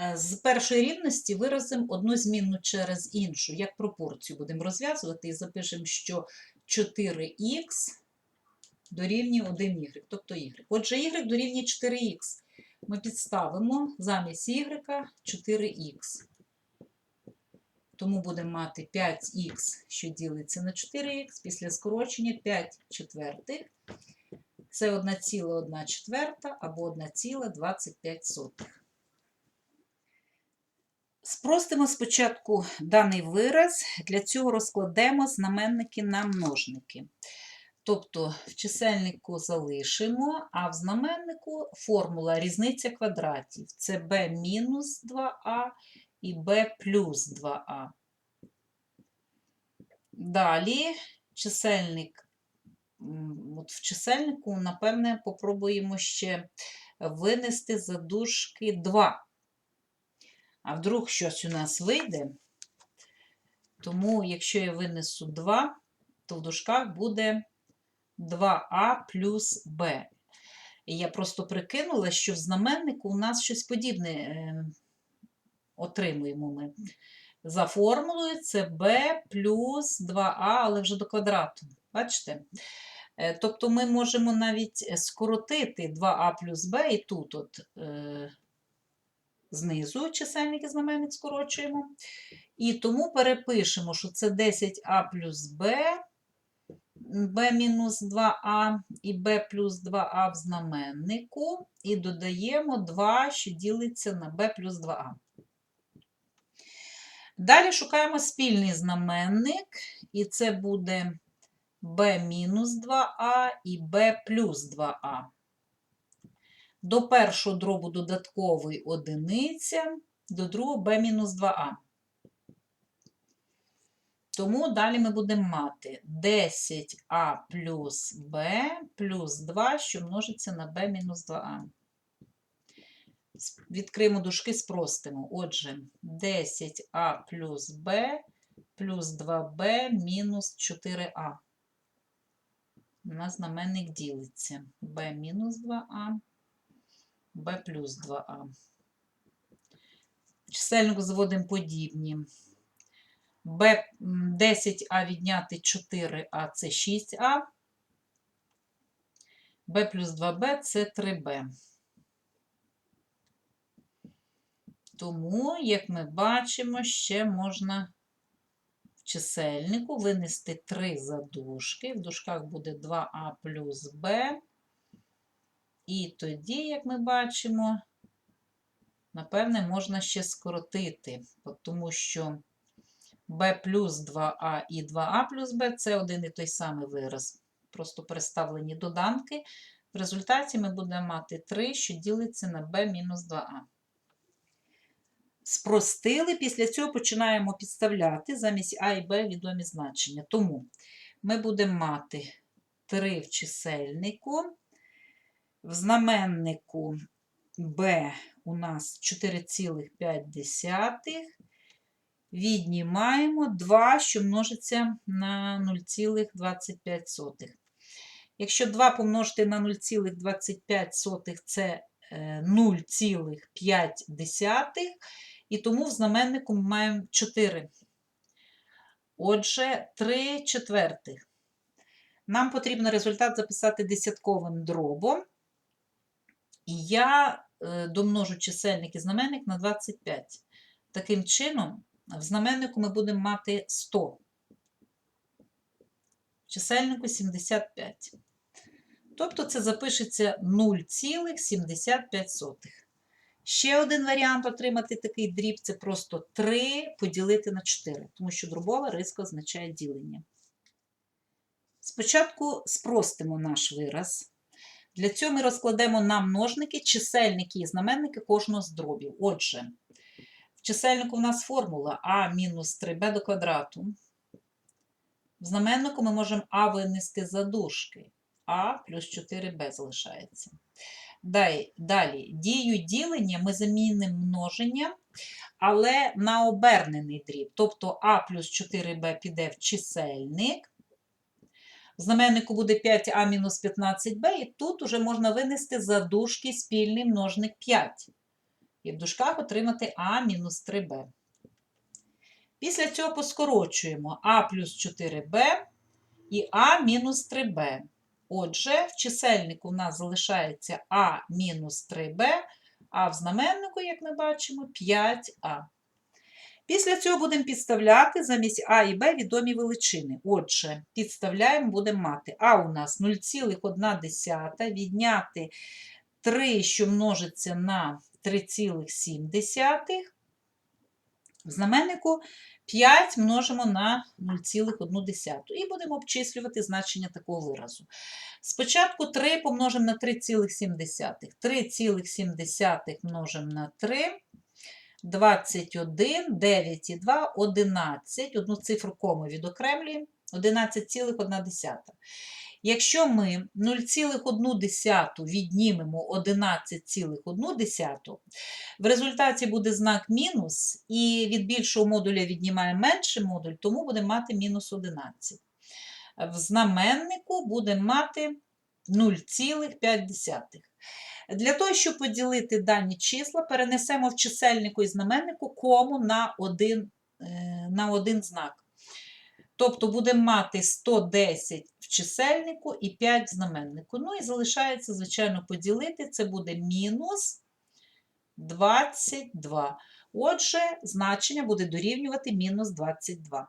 Е, З першої рівності виразимо одну змінну через іншу, як пропорцію будемо розв'язувати і запишемо, що 4х дорівнює 1y, тобто y. Отже, y дорівнює 4х. Ми підставимо замість y 4х. Тому будемо мати 5х, що ділиться на 4х, після скорочення 5 четвертих. Це 1,1 четверта або 1,25. Спростимо спочатку даний вираз, для цього розкладемо знаменники на множники. Тобто в чисельнику залишимо, а в знаменнику формула різниця квадратів. Це b мінус 2а і b плюс 2а. Далі чисельник. От в чисельнику, напевне, попробуємо ще винести за дужки 2. А вдруг щось у нас вийде. Тому, якщо я винесу 2, то в дужках буде 2а плюс b. І я просто прикинула, що в знаменнику у нас щось подібне е, отримуємо ми. За формулою це b плюс 2а, але вже до квадрату. Бачите? Е, Тобто ми можемо навіть скоротити 2а плюс b і тут от. Знизу чисельник і знаменник скорочуємо. І тому перепишемо, що це 10а плюс b, b мінус 2а і b плюс 2а в знаменнику. І додаємо 2, що ділиться на b плюс 2а. Далі шукаємо спільний знаменник, і це буде b мінус 2а і b плюс 2а. До першого дробу додатковий одиниця, до другого b-2а. Тому далі ми будемо мати 10а плюс b плюс 2, що множиться на b-2а. Відкриємо дужки, спростимо. Отже, 10а плюс b плюс 2b мінус 4а. У нас знаменник ділиться. b мінус 2а. B плюс 2а. Чисельнику заводимо подібні. b 10а відняти 4а це 6а. b плюс 2b це 3b. Тому, як ми бачимо, ще можна в чисельнику винести 3 задушки. В дужках буде 2а плюс b. І тоді, як ми бачимо, напевне, можна ще скоротити, тому що b плюс 2а і 2а плюс b це один і той самий вираз. Просто переставлені доданки. В результаті ми будемо мати 3, що ділиться на b мінус 2а. Спростили, після цього починаємо підставляти замість а і b відомі значення. Тому ми будемо мати 3 в чисельнику. В знаменнику b у нас 4,5. Віднімаємо 2, що множиться на 0,25. Якщо 2 помножити на 0,25 це 0,5. І тому в знаменнику ми маємо 4. Отже, 3 четвертих. Нам потрібно результат записати десятковим дробом. І я е, домножу чисельник і знаменник на 25. Таким чином, в знаменнику ми будемо мати 100. В чисельнику 75. Тобто це запишеться 0,75. Ще один варіант отримати такий дріб це просто 3 поділити на 4, тому що дробова риска означає ділення. Спочатку спростимо наш вираз. Для цього ми розкладемо на множники, чисельники і знаменники кожного з дробів. Отже, в чисельнику в нас формула а мінус 3b до квадрату. В знаменнику ми можемо а винести за дужки. а плюс 4b залишається. Далі, дію ділення ми замінимо множення, але на обернений дріб. Тобто а плюс 4b піде в чисельник. В знаменнику буде 5а мінус 15b, і тут уже можна винести за дужки спільний множник 5. І в дужках отримати А мінус 3Б. Після цього поскорочуємо А плюс 4Б і А мінус 3Б. Отже, в чисельнику у нас залишається А мінус 3Б, а в знаменнику, як ми бачимо, 5А. Після цього будемо підставляти замість А і Б відомі величини. Отже, підставляємо, будемо мати А у нас 0,1 відняти 3, що множиться на 3,7. В знаменнику 5 множимо на 0,1 і будемо обчислювати значення такого виразу. Спочатку 3 помножимо на 3,7. 3,7 множимо на 3. 21, 9 і 2, 11. Одну цифру кому відокремлюємо. 11,1. Якщо ми 0,1 віднімемо 11,1, в результаті буде знак мінус, і від більшого модуля віднімаємо менший модуль, тому будемо мати мінус 11. В знаменнику будемо мати 0,5. Для того, щоб поділити дані числа, перенесемо в чисельнику і знаменнику кому на один, е, на один знак. Тобто будемо мати 110 в чисельнику і 5 в знаменнику. Ну і залишається, звичайно, поділити. Це буде мінус 22. Отже, значення буде дорівнювати мінус 22.